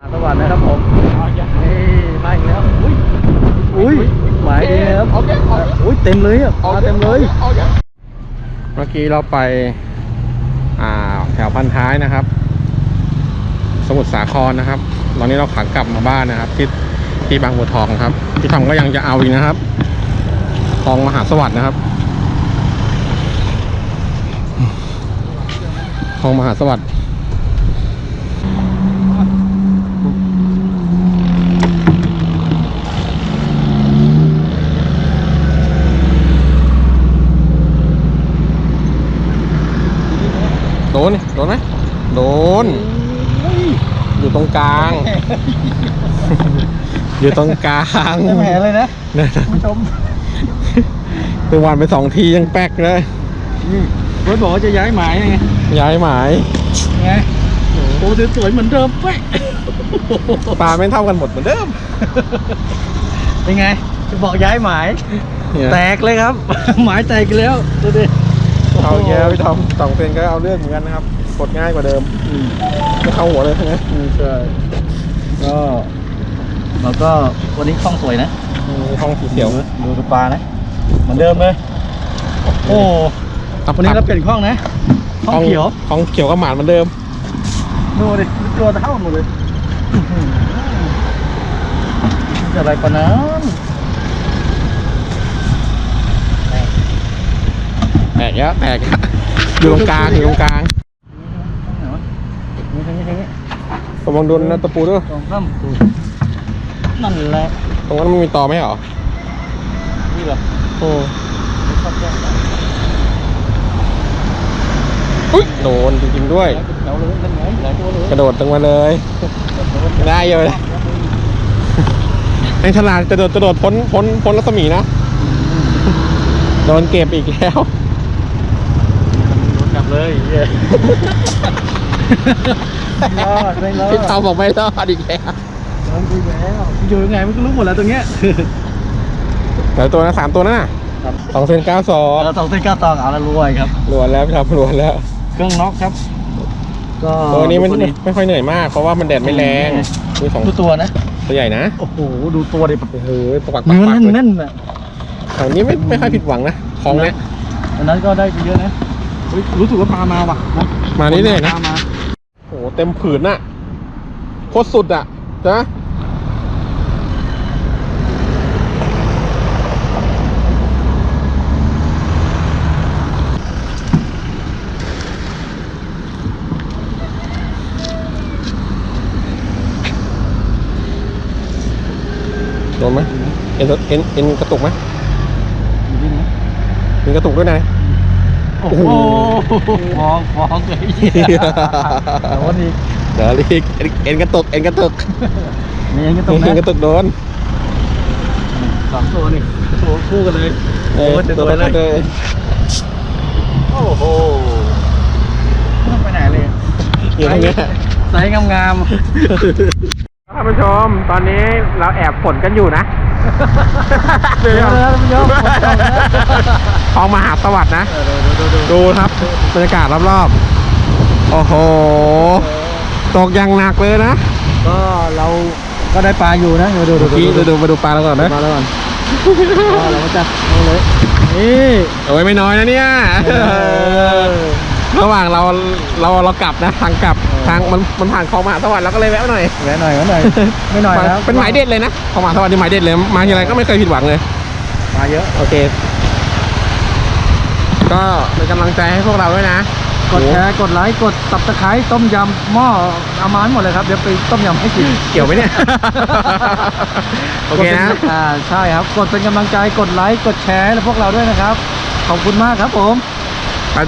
สวัสดีนะครับผมนี่มาอีกแล้วอุ้ยอุ้ยหมายดีนะครับอุ้ยเต็มเลยอะมาเต็มเลยเมื่อกี้เราไปอ่าแถวพันท้ายนะครับ สมุทรสาครนะครับ ตอนนี้เราขากลับมาบ้านนะครับที่ที่บางบัวทองครับพี่ทอมก็ยังจะเอาอีกนะครับคลองมหาสวัสดิ์นะครับคลองมหาสวัสดิ์ โดนโดนไหมโดน อยู่ตรงกลาง อยู่ตรงกลางเต็มแผลเลยนะเนี่ยคุณผู้ชมไปวันไปสองทียังแป๊กเลยนี่เบิร์ดบอกว่าจะย้ายหมายไง ย้ายหมายไงโอ้สวยๆเหมือนเดิมเว้ยปลาไม่เท่ากันหมดเหมือนเดิม เป็นไง จะบอกย้ายหมายเนี่ยแตกเลยครับ หมายแตกอีกแล้วดูดิ เอาแย่พี่ทอมสองเซนก็เอาเรื่องเหมือนกันนะครับกดง่ายกว่าเดิมอืมไม่เข้าหัวเลยใช่ไหมอืมใช่ก็แล้วก็วันนี้คล่องสวยนะมีห้องสีเขียวดูดูปลานะเหมือนเดิมเลยโอ้วันนี้เราเปลี่ยนข้องนะข้องเขียวห้องเขียวก็หมานเหมือนเดิมดูดิตัวเท่าหมดเลยอื้อหือจะอะไรปะนั้น แต กแล้วแตกแล้วอยู่ตรงกลางอยู่ตรงกลางนี่ทางนี้ทางนี้ระวังโดนนะตะปูด้วยตรงข้ามนั่นแหละตรงนั้นมันมีตอไหมเหรอนี่เหรอโอ้ชอบแย่งนะอุ๊ยโดนจริงๆด้วยแถวเลยนั่นไงหลายตัวเลยกระโดดลงมาเลยได้เยอะเลยไอ้ฉลาดจะโดดจะโดดพ้นพ้นพ้นรัศมีนะ โดนเก็บอีกแล้ว โดนกลับเลยเย้รอดไม่รอดพี่เตาบอกไม่รอดอีกแล้วโดนกูแล้วอยู่ยังไงมันก็รู้หมดแล้วตรงเนี้ยเหลือตัวนะสามตัวนั่นน่ะครับสองเซนเก้าสองเราสองเส้นเก้าตองเอาละรวยครับรวนแล้วพี่ทำรวนแล้ว เครื่องน็อกครับ ก็ตัวนี้มันตัวไม่ค่อยเหนื่อยมาก เพราะว่ามันแดดไม่แรงมีสองดูตัวนะ ตัวใหญ่นะ โอ้โห ดูตัวดิเฮ้ยปักปักเนื้อปักแน่นเลยแน่นๆอะแถวนี้ไม่ไม่ค่อยผิดหวังนะคลองเนี้ยวันนั้นก็ได้ไปเยอะนะ เฮ้ยรู้สึกว่าปลามาว่ะนะมานี่เลยนะปลามาโอ้โหเต็มผืนน่ะโคตรสุดอะนะโดนไหมเอ็นเอ็นเอ็นกระตุกไหมอยู่ที่ไหนเอ็นกระตุกด้วยนาย โอ้โหฟองฟองเลยแต่วันนี้เดี๋ยวรีกเอ็นกระตุกเอ็นกระตุกมีอย่างนี้ตรงเอ็นั้นนกระตุกโดนสองตัวนี่โอ้โหคู่กันเลยโอ้โหจะตัวเลยเลยโอ้โหไม่ไปไหนเลยอยู่ตรงเนี้ยไซส์งามท่านผู้ชมตอนนี้เราแอบฝนกันอยู่นะๆ เดี๋ยวนะท่านผู้ชมคลองมหาสวัสดิ์นะดูดูดูดูครับบรรยากาศรอบๆ โอ้โห ตกอย่างหนักเลยนะ ก็เราก็ได้ปลาอยู่นะดูดูดูเมื่อกี้ดูดูมาดูปลาเราก่อนนะมาแล้วก่อนก็เราก็จัดเอาเลยนี่โอ้ยไม่น้อยนะเนี่ยเออ ระหว่างเราเราเรากลับนะทางกลับทางมันมันผ่านคลองมหาสวัสดิ์เราก็เลยแวะหน่อยแหวนหน่อยแหวนหน่อยไม่หน่อยนะเป็นหมายเด็ดเลยนะคลองมหาสวัสดิ์นี่หมายเด็ดเลยมาทีไรก็ไม่เคยผิดหวังเลย มาเยอะโอเค ก็เป็นกำลังใจให้พวกเราด้วยนะกดแชร์กดไลค์กดตับตะไคร้ต้มยำหม้อเอามาให้หมดเลยครับเดี๋ยวไปต้มยำให้กินเกี่ยวไหมเนี่ยโอเคนะกดป็อ่าใช่ครับ กดเป็นกำลังใจกดไลค์กดแชร์ให้พวกเราด้วยนะครับ ขอบคุณมากครับผมไป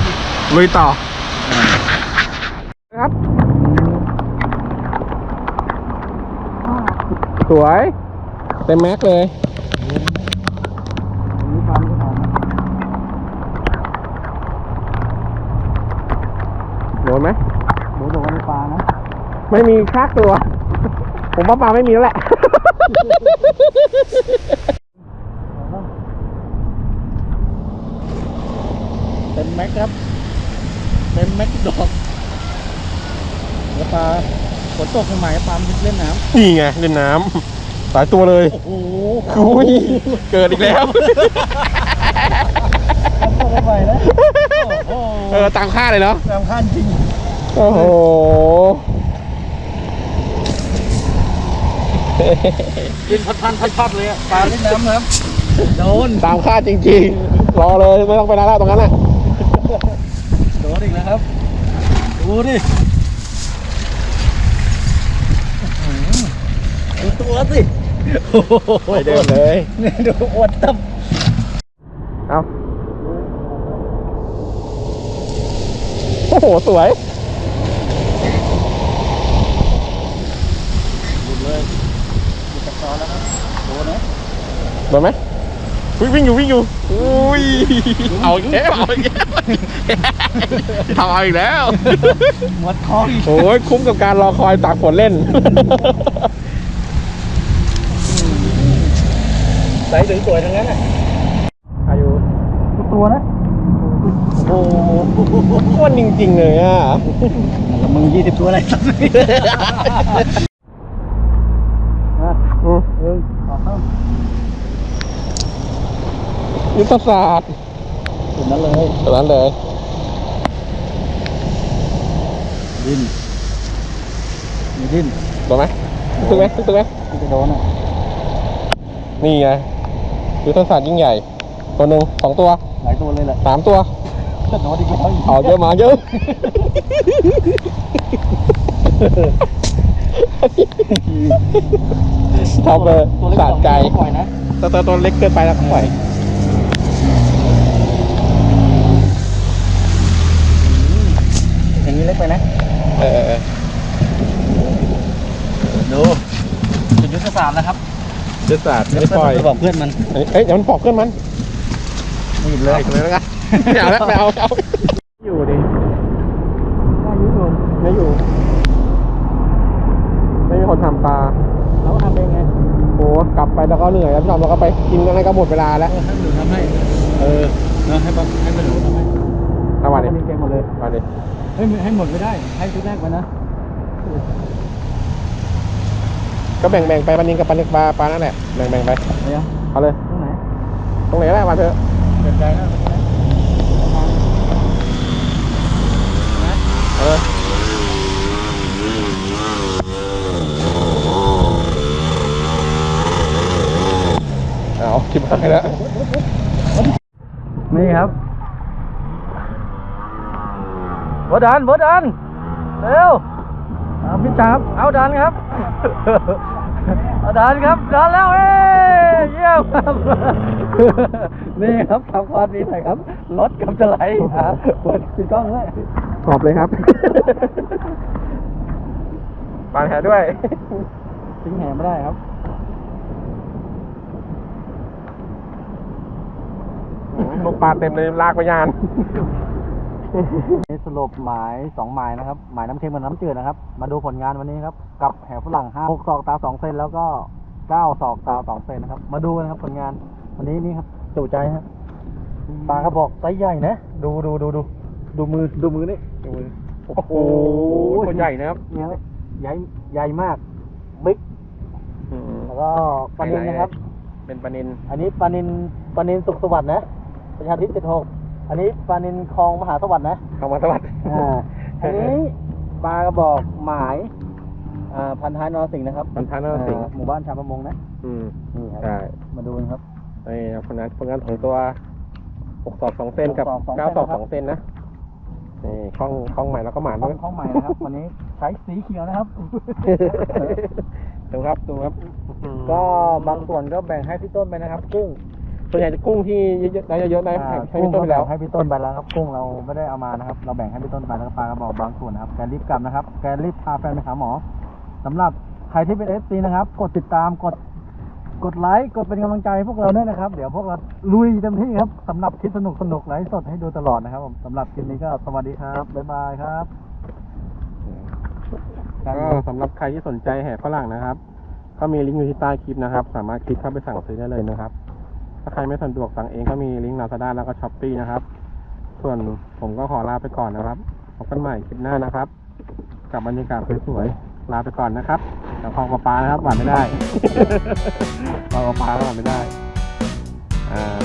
ลุยต่อครับ สวย เต็มแม็กเลยโดนไหมเดี๋ยวบอกว่ามีปลานะ ไม่มีคากตัว ผมว่าปลาไม่มีแล้วแหละ เต็มแม็กครับ เต็มแม็กดอกแล้วปลาฝนนตกใหม่ๆปลามันเล่นน้นี่ไงเล่นน้ำสายตัวเลยำโอ้โหอุ้ยเกิดอีกแล้ว ตกใหม่แล้วโอ้โหเออตามค่าเลยเนาะตามขั้นจริงโอ้โห กินพัดพันพัดพัดเลยอะปลาเล่นน้ำนะครับโดนตามค่าจริงๆ รอเลยไม่ต้องไปนานแล้วตรงนั้นน่ะโดนอีกแล้วครับดูดิอื้อหือ ดูตัวสิโอ้โหไปเดินเลยนี่ดูอวดตับเอาโอ้โห สวยหลุดเลยหลุดจากตอนแล้วครับโดนนะโดนไหมวิ่งวิ่งอยู่วิ่งอยู่อุ้ยเอาอีกแล้วเอาอีกแล้วทำเอาอีกแล้วหมดคออีกโอ้ยคุ้มกับการรอคอยตากฝนเล่น ใสสวยๆทั้งนั้นอะอายุทุกตัวนะ โอ้โหอ้วนจริงๆเลยอะแล้วมึงยี่สิบตัวอะไรสักนิดอะอืมเออขอเข้ายุทธศาสตร์จุดนั้นเลยตรงนั้นเลย ดิ้นมีดิ้นโดนไหมตึกไหมตึกไหมที่จะโดนอะนี่ไง ยุทธศาสตร์ยิ่งใหญ่ ตัวหนึ่งสองตัวหลายตัวเลยแหละสามตัวก็โดนอีกแล้วเอาเยอะมาเยอะ ทำเลยตัวเล็กสะใจปล่อยนะตัวตัวตัวเล็กเกินไปแล้วปล่อยอย่างนี้เล็กไปนะ เออเออดูจุดยุทธศาสตร์แล้วครับ ยุทธศาสตร์ไม่ปล่อยไปบอกเพื่อนมันเอ้ยเอ้ยเดี๋ยวมันปอกเพื่อนมันนี่เลเลยเลยแล้วกันไม่เอาแล้วไม่เอาไม่เอาอยู่ดิน่ายุ่ไม่อยู่ ไม่มีคนทำปลาเราทำเองไงโอ้กลับไปแล้วก็เหนื่อยแล้วพี่ทอมเราก็ไปกินกันก็หมดเวลาแล้วให้หนูทำให้เออนะให้บังให้หนูทำให้เอามาดิให้เก่งหมดเลยมาดิเฮ้ยให้หมดไม่ได้ให้ชุดแรกไปนะ ก็แบ่งแบ่งไปปลานินกับปลาเล็กปลาปลานั่นแหละแบ่งแบ่งไปเดี๋ยวเอาเลยตรงไหนตรงไหนก็ได้มาเถอะเกิดใจนะเอาเลยเอาคิดมาให้แล้ว นี่ครับบดันบดันเร็วเอาพี่จับเอาดันครับ เอาดันครับดันแล้วเอ้ยเยี่ยมครับ นี่ครับขับความดีหน่อยครับ รถกำจะไหลอะเปิดปิดกล้องเลยขอบเลยครับปานแหด้วยทิ้งแหไม่ได้ครับลูกปลาเต็มเลยลากไปยานนี่ สรุปหมายสองหมายนะครับ หมายน้ำเค็มกับน้ำจืดนะครับ มาดูผลงานวันนี้ครับ กับแหฝรั่งห้าหกศอกตาสองเซนแล้วก็เก้าศอกตาสองเซนนะครับ มาดูกันครับผลงานวันนี้นี่ครับจุใจครับปลากระบอกไซส์ใหญ่นะ ดูดูดูดูดูมือดูมือนี่ดูมือโอ้โหตัวใหญ่นะครับเนี่ยใหญ่ใหญ่มากบิ๊กแล้วก็ปลานินนะครับ เป็นปลานิน อันนี้ปลานินปลานินสุขสวัสดิ์นะ ประชาธิปเจ็ดหก อันนี้ปลานินคลองมหาสวัสดิ์นะเข้ามาสวัสดิ์อ่าอันนี้ปลากระบอกหมายอ่าพันท้ายนรสิงห์นะครับพันธะนรสิงห์ อ่าหมู่บ้านชาวประมงนะ อืมนี่ครับใช่มาดูกันครับ นี่ครับผลงานผลงานของตัวหกศอกสองเซนกับหกศอกสองเก้าศอกเซนนะครับสองเซนนะนี่ช่องช่องใหม่แล้วก็หมานข้อด้วงยข้องใหม่นะครับ วันนี้ใช้สีเขียวนะครับ ดูครับดูครับ ก็บางส่วนก็แบ่งให้พี่ต้นไปนะครับกุ้ง ส่วนใหญ่จะกุ้งที่เยอะๆเยอะๆนะอ่าให้พี่ต้นไปแล้ว ให้พี่ต้นไปแล้วครับกุ้งเราไม่ได้เอามานะครับ เราแบ่งให้พี่ต้นไปแล้วก็ปลากระบอกบางส่วนนะครับแกรีบกลับนะครับ แกรีบพาแฟนไปหาหมอสำหรับใครที่เป็นเอฟซีนะครับ กดติดตามกดกดไลค์กดเป็นกำลังใจให้พวกเราด้วยนะครับ เดี๋ยวพวกเราลุยเต็มที่ครับสำหรับคลิปสนุกสนุกๆไลฟ์สดให้ดูตลอดนะครับผมสำหรับคลิปนี้ก็สวัสดีครับบ๊ายบายครับก็สำหรับใครที่สนใจแห่ฝรั่งนะครับ ก็มีลิงก์อยู่ที่ใต้คลิปนะครับ สามารถคลิกเข้าไปสั่งซื้อได้เลยนะครับ ถ้าใครไม่สะดวกสั่งเองก็มีลิงก์ Lazada แล้วก็ช้อปปีนะครับ ส่วนผมก็ขอลาไปก่อนนะครับพบกันใหม่คลิปหน้านะครับ กับบรรยากาศสวยๆลาไปก่อนนะครับแต่คลองประปานะครับหวานไม่ได้คลองประปาก็หวานไม่ได้อ่า